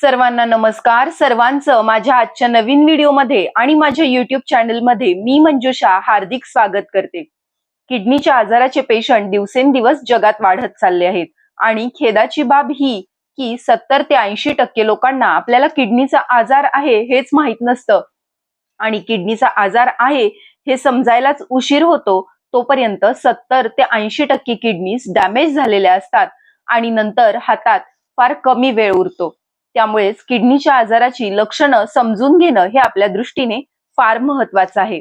सर्वांना नमस्कार. सर्वांचं माझ्या आजच्या नवीन व्हिडिओमध्ये आणि माझ्या युट्यूब चॅनलमध्ये मी मंजुषा हार्दिक स्वागत करते. किडनीच्या आजाराचे पेशंट दिवसेंदिवस जगात वाढत चालले आहेत. आणि खेदाची बाब ही की सत्तर ते ऐंशी टक्के लोकांना आपल्याला किडनीचा आजार आहे हेच माहीत नसतं. आणि किडनीचा आजार आहे हे समजायलाच उशीर होतो तोपर्यंत सत्तर ते ऐंशी टक्के किडनीज डॅमेज झालेल्या असतात आणि नंतर हातात फार कमी वेळ उरतो. त्यामुळेच किडनीच्या आजाराची लक्षणं समजून घेणं हे आपल्या दृष्टीने फार महत्वाचं आहे.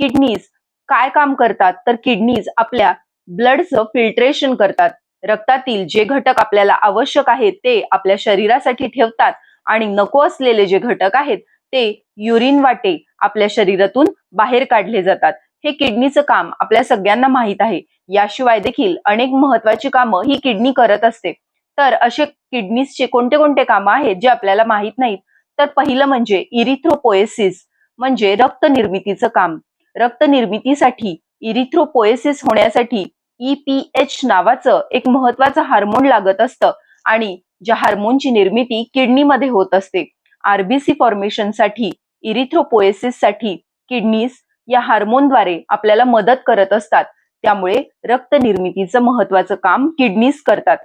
किडनीज काय काम करतात? तर किडनीज आपल्या ब्लडचं फिल्ट्रेशन करतात. रक्तातील जे घटक आपल्याला आवश्यक आहेत ते आपल्या शरीरासाठी ठेवतात आणि नको असलेले जे घटक आहेत ते युरिन वाटे आपल्या शरीरातून बाहेर काढले जातात. हे किडनीचं काम आपल्या सगळ्यांना माहीत आहे. याशिवाय देखील अनेक महत्वाची कामं ही किडनी करत असते. तर असे किडनीजचे कोणते कोणते कामं आहेत जे आपल्याला माहीत नाहीत? तर पहिलं म्हणजे इरिथ्रोपोएसिस म्हणजे रक्त निर्मितीचं काम रक्त निर्मितीसाठी इरिथ्रोपोएसिस होण्यासाठी ईपीएच नावाचं एक महत्वाचं हार्मोन लागत असतं आणि ज्या हार्मोनची निर्मिती किडनीमध्ये होत असते. आरबीसी फॉर्मेशनसाठी इरिथ्रोपोएसिससाठी किडनीज या हार्मोनद्वारे आपल्याला मदत करत असतात. त्यामुळे रक्त निर्मितीचं महत्वाचं काम किडनीज करतात.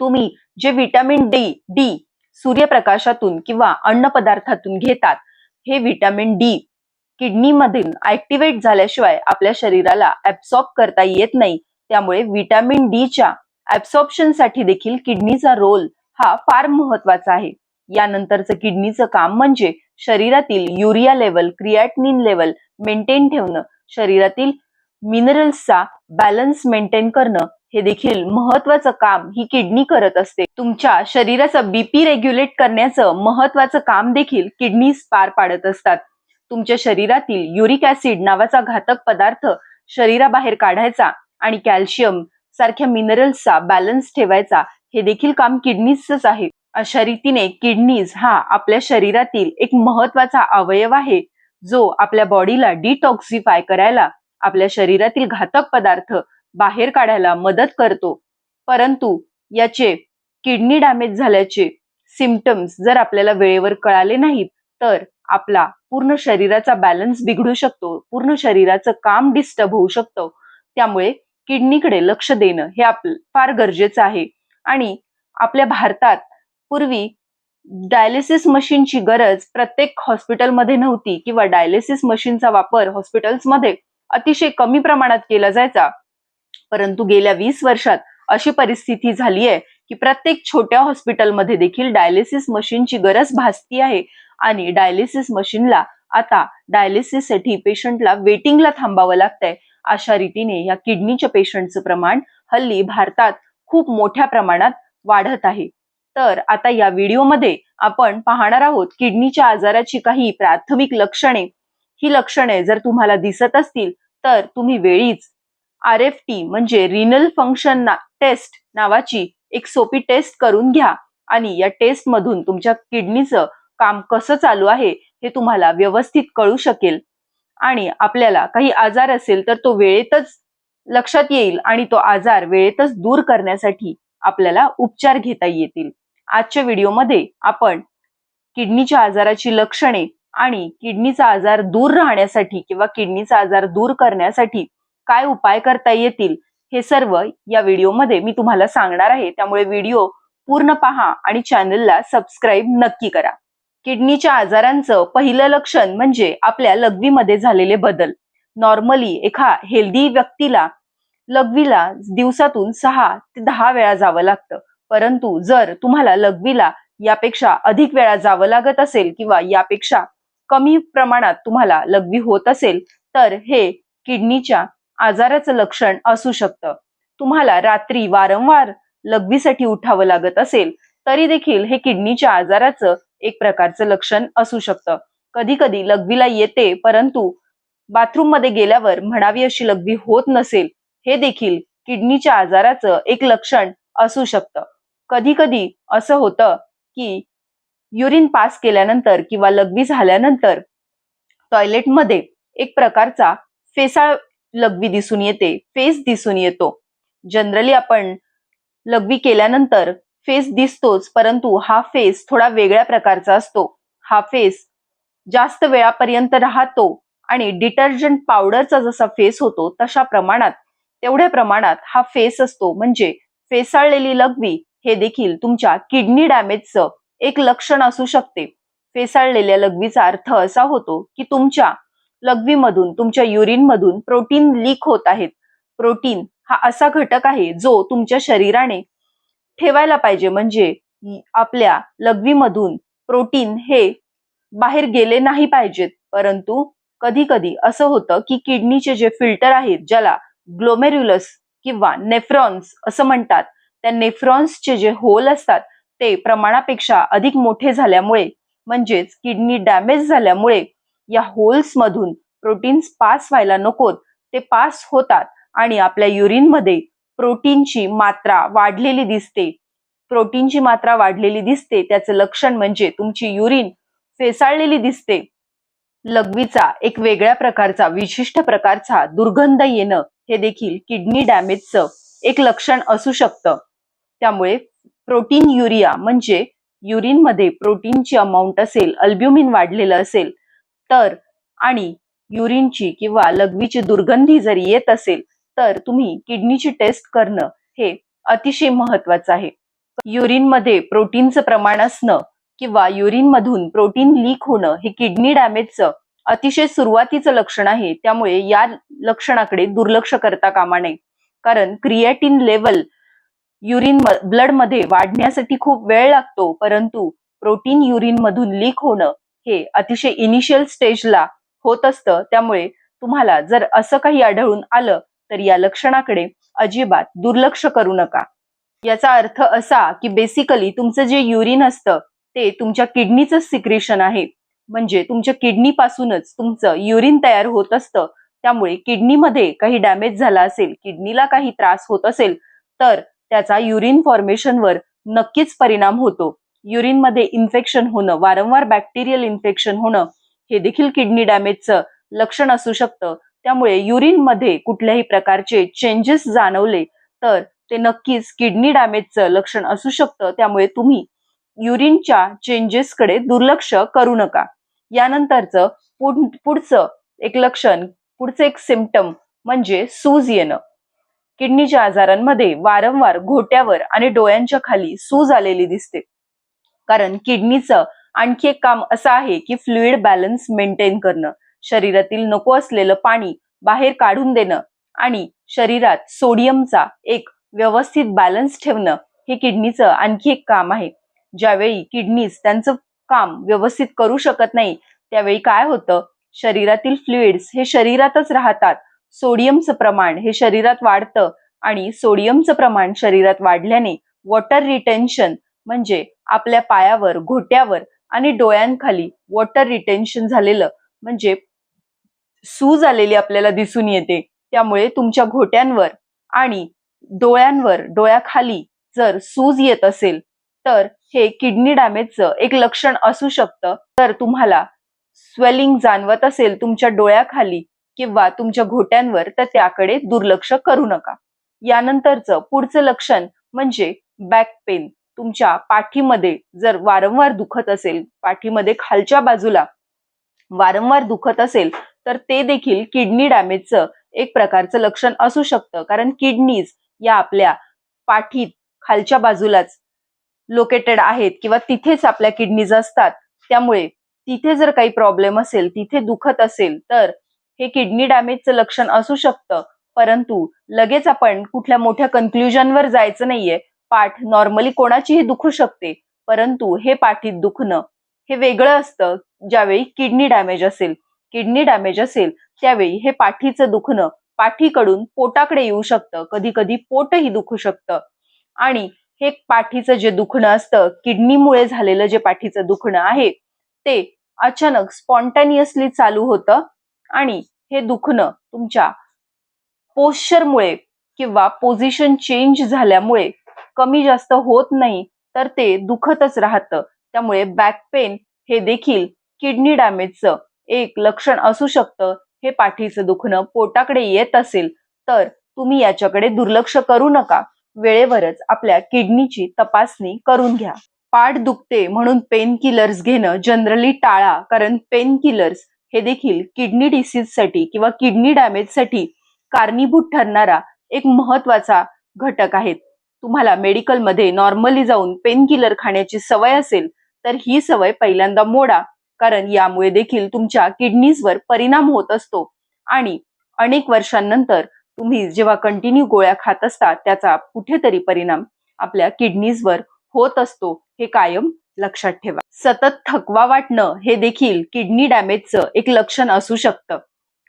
तुम्ही जे विटॅमिन डी डी सूर्यप्रकाशातून किंवा अन्न पदार्थातून घेतात हे विटॅमिन डी किडनीमधून ऍक्टिव्हेट झाल्याशिवाय आपल्या शरीराला ऍब्सॉर्ब करता येत नाही. त्यामुळे विटॅमिन डीच्या ऍब्सॉर्प्शनसाठी देखील किडनीचा रोल हा फार महत्त्वाचा आहे. यानंतरचं किडनीचं काम म्हणजे शरीरातील urea level creatinine level maintain ठेवणं शरीरातील मिनरल्सचा बॅलन्स मेंटेन करणं हे देखील महत्वाचं काम ही किडनी करत असते. तुमच्या शरीराचं बीपी रेग्युलेट करण्याचं महत्वाचं काम देखील किडनीज पार पाडत असतात. तुमच्या शरीरातील युरिक ऍसिड नावाचा घातक पदार्थ शरीराबाहेर काढायचा आणि कॅल्शियम सारख्या मिनरल्सचा बॅलन्स ठेवायचा हे देखील काम किडनीजच आहे. अशा रीतीने किडनीज हा आपल्या शरीरातील एक महत्त्वाचा अवयव आहे जो आपल्या बॉडीला डिटॉक्सिफाय करायला आपल्या शरीरातील घातक पदार्थ बाहेर काढायला मदत करतो. परंतु याचे किडनी डॅमेज झाल्याचे सिमटम्स जर आपल्याला वेळेवर कळाले नाहीत तर आपला पूर्ण शरीराचा बॅलन्स बिघडू शकतो. पूर्ण शरीराचं काम डिस्टर्ब होऊ शकतं. त्यामुळे किडनीकडे लक्ष देणं हे आप फार गरजेचं आहे. आणि आपल्या भारतात पूर्वी डायलिसिस मशीनची गरज प्रत्येक हॉस्पिटलमध्ये नव्हती किंवा डायलिसिस मशीनचा वापर हॉस्पिटल्समध्ये अतिशय कमी प्रमाणात केला जायचा. परंतु गेल्या वीस वर्षात अशी परिस्थिती झाली आहे की प्रत्येक छोट्या हॉस्पिटलमध्ये देखील डायलिसिस मशीनची गरज भासती आहे आणि डायलिसिस मशीनला आता डायलिसिससाठी पेशंटला वेटिंगला थांबावं लागतंय. अशा रीतीने या किडनीच्या पेशंटचं प्रमाण हल्ली भारतात खूप मोठ्या प्रमाणात वाढत आहे. तर आता या व्हिडिओमध्ये आपण पाहणार आहोत किडनीच्या आजाराची काही प्राथमिक लक्षणे. ही लक्षणे जर तुम्हाला दिसत असतील तर तुम्ही वेळीच आर एफ टी म्हणजे रिनल फंक्शन ना, टेस्ट नावाची एक सोपी टेस्ट करून घ्या. आणि या टेस्ट मधून तुमच्या किडनीचं काम कसं चालू आहे हे तुम्हाला व्यवस्थित कळू शकेल. आणि आपल्याला काही आजार असेल तर तो वेळेतच लक्षात येईल आणि तो आजार वेळेतच दूर करण्यासाठी आपल्याला उपचार घेता येतील. आजच्या व्हिडिओमध्ये आपण किडनीच्या आजाराची लक्षणे आणि किडनीचा आजार दूर राहण्यासाठी किंवा किडनीचा आजार दूर करण्यासाठी काय उपाय करता येतील हे सर्व या व्हिडिओमध्ये मी तुम्हाला सांगणार आहे. त्यामुळे व्हिडिओ पूर्ण पहा आणि चॅनलला सबस्क्राईब नक्की करा. किडनीच्या आजारांचं पहिलं लक्षण म्हणजे आपल्या लघवीमध्ये झालेले बदल. नॉर्मली एका हेल्दी व्यक्तीला लघवीला दिवसातून सहा ते दहा वेळा जावं लागतं. परंतु जर तुम्हाला लघवीला यापेक्षा अधिक वेळा जावं लागत असेल किंवा यापेक्षा कमी प्रमाणात तुम्हाला लघवी होत असेल तर हे किडनीच्या आजाराचं लक्षण असू शकतं. तुम्हाला रात्री वारंवार लघवीसाठी उठावं लागत असेल तरी देखील हे किडनीच्या आजाराचं एक प्रकारचं लक्षण असू शकतं. कधी कधी लघवीला येते परंतु बाथरूममध्ये गेल्यावर म्हणावी अशी लघवी होत नसेल हे देखील किडनीच्या आजाराचं एक लक्षण असू शकतं. कधी कधी असं होतं की युरिन पास केल्यानंतर किंवा लघवी झाल्यानंतर टॉयलेटमध्ये एक प्रकारचा फेसाळ लघवी दिसून येते फेस दिसून येतो. जनरली आपण लघवी केल्यानंतर फेस दिसतोच परंतु हा फेस थोडा वेगळ्या प्रकारचा असतो. हा फेस जास्त वेळापर्यंत राहतो आणि डिटर्जंट पावडरचा जसा फेस होतो तशा प्रमाणात तेवढ्या प्रमाणात हा फेस असतो. म्हणजे फेसाळलेली लघवी हे देखील तुमच्या किडनी डॅमेजचं एक लक्षण असू शकते. फेसाळलेल्या लघवीचा अर्थ असा होतो की तुमच्या लघवीमधून तुमच्या युरिनमधून प्रोटीन लीक होत आहेत. प्रोटीन हा असा घटक आहे जो तुमच्या शरीराने ठेवायला पाहिजे. म्हणजे आपल्या लघवीमधून प्रोटीन हे बाहेर गेले नाही पाहिजेत. परंतु कधी कधी असं होतं की किडनीचे जे फिल्टर आहेत ज्याला ग्लोमेरुलस किंवा नेफ्रॉन्स असं म्हणतात त्या नेफ्रॉन्सचे जे होल असतात ते प्रमाणापेक्षा अधिक मोठे झाल्यामुळे म्हणजेच किडनी डॅमेज झाल्यामुळे या होल्स मधून प्रोटीन्स पास व्हायला नकोत. ते पास होतात आणि आपल्या युरिनमध्ये प्रोटीनची मात्रा वाढलेली दिसते. प्रोटीनची मात्रा वाढलेली दिसते. त्याचं लक्षण म्हणजे तुमची युरिन फेसाळलेली दिसते. लघवीचा एक वेगळ्या प्रकारचा विशिष्ट प्रकारचा दुर्गंध येणं हे देखील किडनी डॅमेजचं एक लक्षण असू शकतं. त्यामुळे प्रोटीन युरिया म्हणजे युरिनमध्ये प्रोटीनची अमाऊंट असेल अल्ब्युमिन वाढलेलं असेल तर आणि युरिनची किंवा लघवीची दुर्गंधी जर येत असेल तर तुम्ही किडनीची टेस्ट करणं हे अतिशय महत्वाचं आहे. युरिनमध्ये प्रोटीनचं प्रमाण असणं किंवा युरिनमधून प्रोटीन लीक होणं हे किडनी डॅमेजचं अतिशय सुरुवातीचं लक्षण आहे त्यामुळे या लक्षणाकडे दुर्लक्ष करता कामा नये. कारण क्रिएटिन लेवल युरिन ब्लडमध्ये वाढण्यासाठी खूप वेळ लागतो परंतु प्रोटीन युरिनमधून लीक होणं हे अतिशय इनिशियल स्टेजला होत असतं. त्यामुळे तुम्हाला जर असं काही आढळून आलं तर या लक्षणाकडे अजिबात दुर्लक्ष करू नका. याचा अर्थ असा की बेसिकली तुमचं जे युरिन असतं ते तुमच्या किडनीचं सिक्रेशन आहे. म्हणजे तुमच्या किडनी पासूनच तुमचं युरिन तयार होत असतं. त्यामुळे किडनीमध्ये काही डॅमेज झाला असेल किडनीला काही त्रास होत असेल तर त्याचा युरिन फॉर्मेशनवर नक्कीच परिणाम होतो. युरिनमध्ये इन्फेक्शन होणं वारंवार बॅक्टेरियल इन्फेक्शन होणं हे देखील किडनी डॅमेजचं लक्षण असू शकतं. त्यामुळे युरिनमध्ये कुठल्याही प्रकारचे चेंजेस जाणवले तर ते नक्कीच किडनी डॅमेजचं लक्षण असू शकतं. त्यामुळे तुम्ही युरिनच्या चेंजेसकडे दुर्लक्ष करू नका. यानंतरचं पुढचं एक लक्षण पुढचं एक सिमटम म्हणजे सूज येणं. किडनीच्या आजारांमध्ये वारंवार घोट्यावर आणि डोळ्यांच्या खाली सूज आलेली दिसते. कारण किडनीचं आणखी एक काम असं आहे की फ्लुइड बॅलन्स मेंटेन करणं. शरीरातील नको असलेलं पाणी बाहेर काढून देणं आणि शरीरात सोडियमचा एक व्यवस्थित बॅलन्स ठेवणं हे किडनीचं आणखी एक काम आहे. ज्यावेळी किडनीज त्यांचं काम व्यवस्थित करू शकत नाही त्यावेळी काय होतं? शरीरातील फ्लुइड्स हे शरीरातच राहतात. सोडियमचं प्रमाण हे शरीरात वाढतं आणि सोडियमचं प्रमाण शरीरात वाढल्याने वॉटर रिटेन्शन म्हणजे आपल्या पायावर घोट्यावर आणि डोळ्यांखाली वॉटर रिटेन्शन झालेलं म्हणजे सूज आलेली आपल्याला दिसून येते. त्यामुळे तुमच्या घोट्यांवर आणि डोळ्यांवर डोळ्याखाली जर सूज येत असेल तर हे किडनी डॅमेजचं एक लक्षण असू शकतं. तर तुम्हाला स्वेलिंग जाणवत असेल तुमच्या डोळ्याखाली किंवा तुमच्या घोट्यांवर तर त्याकडे दुर्लक्ष करू नका. यानंतरचं पुढचं लक्षण म्हणजे बॅक पेन तुमच्या पाठीमध्ये जर वारंवार दुखत असेल पाठीमध्ये खालच्या बाजूला वारंवार दुखत असेल तर ते देखील किडनी डॅमेजचं एक प्रकारचं लक्षण असू शकतं. कारण किडनीज या आपल्या पाठीत खालच्या बाजूलाच लोकेटेड आहेत किंवा तिथेच आपल्या किडनीज असतात. त्यामुळे तिथे जर काही प्रॉब्लेम असेल तिथे दुखत असेल तर हे किडनी डॅमेजचं लक्षण असू शकतं. परंतु लगेच आपण कुठल्या मोठ्या कन्क्ल्युजनवर जायचं नाहीये. पाठ नॉर्मली कोणाचीही दुखू शकते परंतु हे पाठीत दुखणं हे वेगळं असतं ज्यावेळी किडनी डॅमेज असेल. किडनी डॅमेज असेल त्यावेळी हे पाठीचं दुखणं पाठीकडून पोटाकडे येऊ शकतं. कधी कधी पोटही दुखू शकतं. आणि हे पाठीचं जे दुखणं असतं किडनीमुळे झालेलं जे पाठीचं दुखणं आहे ते अचानक स्पॉन्टॅनियसली चालू होतं आणि हे दुखणं तुमच्या पोश्चरमुळे किंवा पोझिशन चेंज झाल्यामुळे कमी जास्त होत नाही तर ते दुखतच राहतं. त्यामुळे बॅक पेन हे देखील किडनी डॅमेजचं एक लक्षण असू शकतं. हे पाठीचं दुखणं पोटाकडे येत असेल तर तुम्ही याच्याकडे दुर्लक्ष करू नका. वेळेवरच आपल्या किडनीची तपासणी करून घ्या. पाठ दुखते म्हणून पेन किलर्स घेणं जनरली टाळा कारण पेन किलर्स हे देखील किडनी डिसीजसाठी किंवा किडनी डॅमेजसाठी कारणीभूत ठरणारा एक महत्त्वाचा घटक आहेत. तुम्हाला मेडिकलमध्ये नॉर्मली जाऊन पेन किलर खाण्याची सवय असेल तर ही सवय पहिल्यांदा मोडा. कारण यामुळे देखील तुमच्या किडनीजवर परिणाम होत असतो. आणि अनेक वर्षांनंतर तुम्ही जेव्हा कंटिन्यू गोळ्या खात असता त्याचा कुठेतरी परिणाम आपल्या किडनीजवर होत असतो. हे कायम लक्षात ठेवा. सतत थकवा वाटणं हे देखील किडनी डॅमेजचं एक लक्षण असू शकतं.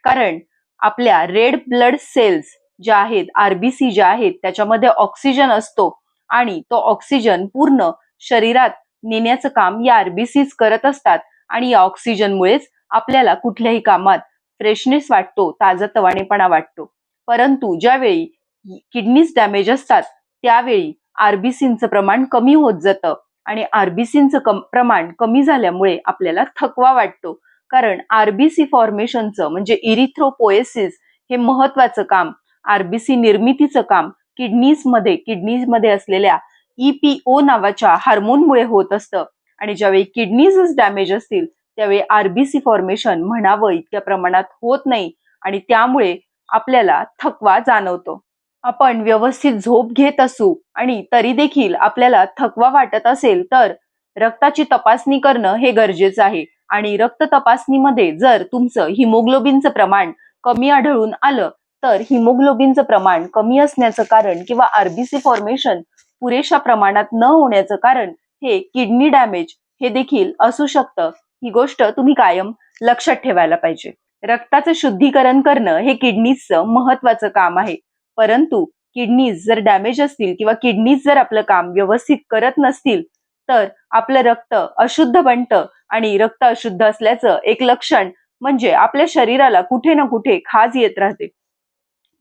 कारण आपल्या रेड ब्लड सेल्स ज्या आहेत आरबीसी ज्या आहेत त्याच्यामध्ये ऑक्सिजन असतो. आणि तो ऑक्सिजन पूर्ण शरीरात नेण्याचं काम या आरबीसीज करत असतात. आणि या ऑक्सिजनमुळेच आपल्याला कुठल्याही कामात फ्रेशनेस वाटतो ताजतवाणेपणा वाटतो. परंतु ज्यावेळी किडनीज डॅमेज असतात त्यावेळी आरबीसींचं प्रमाण कमी होत जातं. आणि आरबीसींचं कम प्रमाण कमी झाल्यामुळे आपल्याला थकवा वाटतो. कारण आरबीसी फॉर्मेशनचं म्हणजे इरिथ्रोपोएसिस हे महत्वाचं काम आरबीसी निर्मितीचं काम किडनीजमध्ये किडनीजमध्ये असलेल्या ईपीओ नावाच्या हार्मोनमुळे होत असतं. आणि ज्यावेळी किडनीज डॅमेज असतील त्यावेळी आरबीसी फॉर्मेशन म्हणावं इतक्या प्रमाणात होत नाही आणि त्यामुळे आपल्याला थकवा जाणवतो. आपण व्यवस्थित झोप घेत असू आणि तरी देखील आपल्याला थकवा वाटत असेल तर रक्ताची तपासणी करणं हे गरजेचं आहे. आणि रक्त तपासणीमध्ये जर तुमचं हिमोग्लोबिनचं प्रमाण कमी आढळून आलं तर हिमोग्लोबिनचं प्रमाण कमी असण्याचं कारण किंवा आरबीसी फॉर्मेशन पुरेशा प्रमाणात न होण्याचं कारण हे किडनी डॅमेज हे देखील असू शकतं. ही गोष्ट तुम्ही कायम लक्षात ठेवायला पाहिजे. रक्ताचं शुद्धीकरण करणं हे किडनीजचं महत्वाचं काम आहे. परंतु किडनीज जर डॅमेज असतील किंवा किडनीज जर आपलं काम व्यवस्थित करत नसतील तर आपलं रक्त अशुद्ध बनतं आणि रक्त अशुद्ध असल्याचं एक लक्षण म्हणजे आपल्या शरीराला कुठे ना कुठे खाज येत राहते.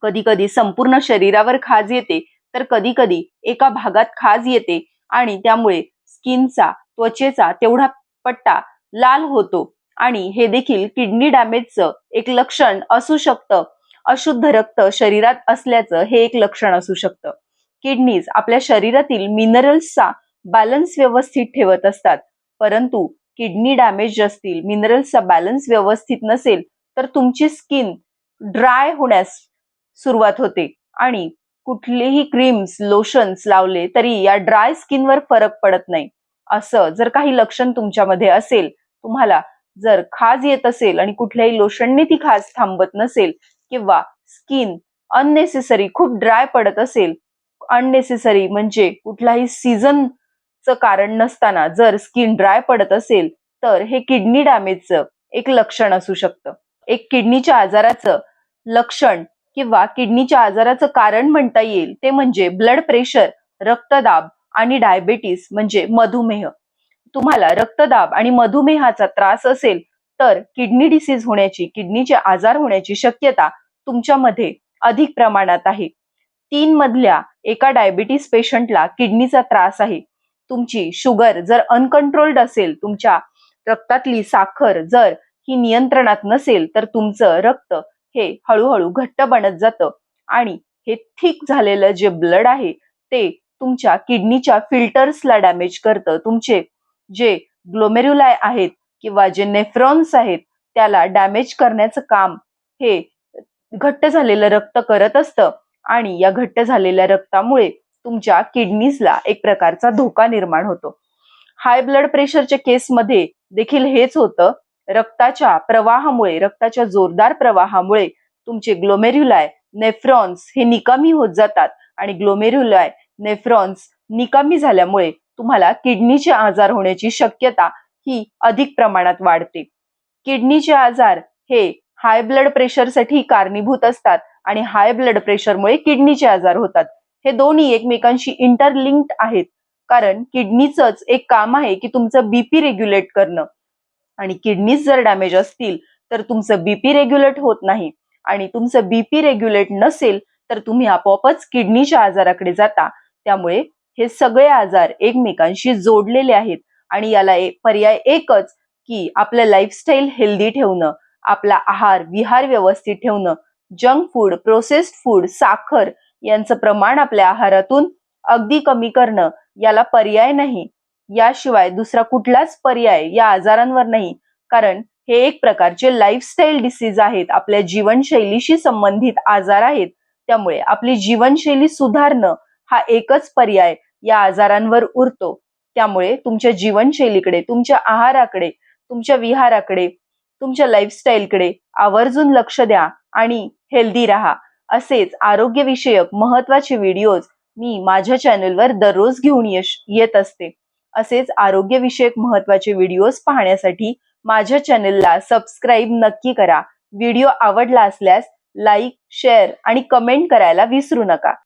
कधी कधी संपूर्ण शरीरावर खाज येते तर कधी कधी एका भागात खाज येते आणि त्यामुळे स्किनचा त्वचेचा तेवढा पट्टा लाल होतो आणि हे देखील किडनी डॅमेजचं एक लक्षण असू शकतं. अशुद्ध रक्त शरीरात असल्याचं हे एक लक्षण असू शकतं. किडनीज आपल्या शरीरातील मिनरल्सचा बॅलन्स व्यवस्थित ठेवत असतात परंतु किडनी डॅमेज असतील मिनरल्सचा बॅलन्स व्यवस्थित नसेल तर तुमची स्किन ड्राय होण्यास सुरुवात होते. आणि कुठलेही क्रीम्स लोशन्स लावले तरी या ड्राय स्किनवर फरक पडत नाही. असं जर काही लक्षण तुमच्यामध्ये असेल तुम्हाला जर खाज येत असेल आणि कुठल्याही लोशनने ती खाज थांबत नसेल किंवा स्किन अननेसेसरी खूप ड्राय पडत असेल अननेसेसरी म्हणजे कुठलाही सीझनचं कारण नसताना जर स्किन ड्राय पडत असेल तर हे किडनी डॅमेजचं एक लक्षण असू शकतं. एक किडनीच्या आजाराचं लक्षण किंवा किडनीच्या आजाराचं कारण म्हणता येईल ते म्हणजे ब्लड प्रेशर रक्तदाब आणि डायबेटीस म्हणजे मधुमेह. तुम्हाला रक्तदाब आणि मधुमेहाचा त्रास असेल तर किडनी डिसीज होण्याची किडनीचे आजार होण्याची शक्यता तुमच्यामध्ये अधिक प्रमाणात आहे. तीन मधल्या एका डायबिटीस पेशंटला किडनीचा त्रास आहे. तुमची शुगर जर अनकंट्रोल्ड असेल तुमच्या रक्तातली साखर जर ही नियंत्रणात नसेल तर तुमचं रक्त हे हळूहळू घट्ट बनत जातं. आणि हे थिक झालेलं जे ब्लड आहे ते तुमच्या किडनीच्या फिल्टर्सला डॅमेज करतं. तुमचे जे ग्लोमेरुलाय आहेत किंवा जे नेफ्रॉन्स आहेत त्याला डॅमेज करण्याचं काम हे घट्ट झालेलं रक्त करत असतं. आणि या घट्ट झालेल्या रक्तामुळे तुमच्या किडनीजला एक प्रकारचा धोका निर्माण होतो. हाय ब्लड प्रेशरच्या केसमध्ये देखील हेच होतं. रक्ताच्या प्रवाहामुळे रक्ताच्या जोरदार प्रवाहामुळे तुमचे ग्लोमेरुलाय नेफ्रॉन्स हे निकामी होत जातात. आणि ग्लोमेरुलाय नेफ्रॉन्स निकामी झाल्यामुळे तुम्हाला किडनीचे आजार होण्याची शक्यता ही अधिक प्रमाणात वाढते. किडनीचे आजार हे हाय ब्लड प्रेशरसाठी कारणीभूत असतात आणि हाय ब्लड प्रेशरमुळे किडनीचे आजार होतात. हे दोन्ही एकमेकांशी इंटरलिंक्ड आहेत. कारण किडनीचंच एक काम आहे की तुमचं बीपी रेग्युलेट करणं. आणि किडनीज जर डॅमेज असतील तर तुमचं बीपी रेग्युलेट होत नाही. आणि तुमचं बीपी रेग्युलेट नसेल तर तुम्ही आपोआपच किडनीच्या आजाराकडे जाता. त्यामुळे हे सगळे आजार एकमेकांशी जोडलेले आहेत. आणि याला एक पर्याय एकच की आपलं लाईफस्टाईल हेल्दी ठेवणं आपला आहार विहार व्यवस्थित ठेवणं जंक फूड प्रोसेस्ड फूड साखर यांचं प्रमाण आपल्या आहारातून अगदी कमी करणं याला पर्याय नाही. याशिवाय दुसरा कुठलाच पर्याय या आजारांवर नाही. कारण हे एक प्रकारचे लाईफस्टाईल डिसीज आहेत. आपल्या जीवनशैलीशी संबंधित आजार आहेत. त्यामुळे आपली जीवनशैली सुधारणं हा एकच पर्याय या आजारांवर उरतो. त्यामुळे तुमच्या जीवनशैलीकडे तुमच्या आहाराकडे तुमच्या विहाराकडे तुमच्या लाईफस्टाईलकडे आवर्जून लक्ष द्या आणि हेल्दी राहा. असेच आरोग्यविषयक महत्त्वाचे व्हिडिओज मी माझ्या चॅनलवर दररोज घेऊन येश येत असते. असेच आरोग्यविषयक महत्त्वाचे व्हिडिओज पाहण्यासाठी माझ्या चॅनेलला सबस्क्राईब नक्की करा. व्हिडिओ आवडला असल्यास लाईक शेअर आणि कमेंट करायला विसरू नका.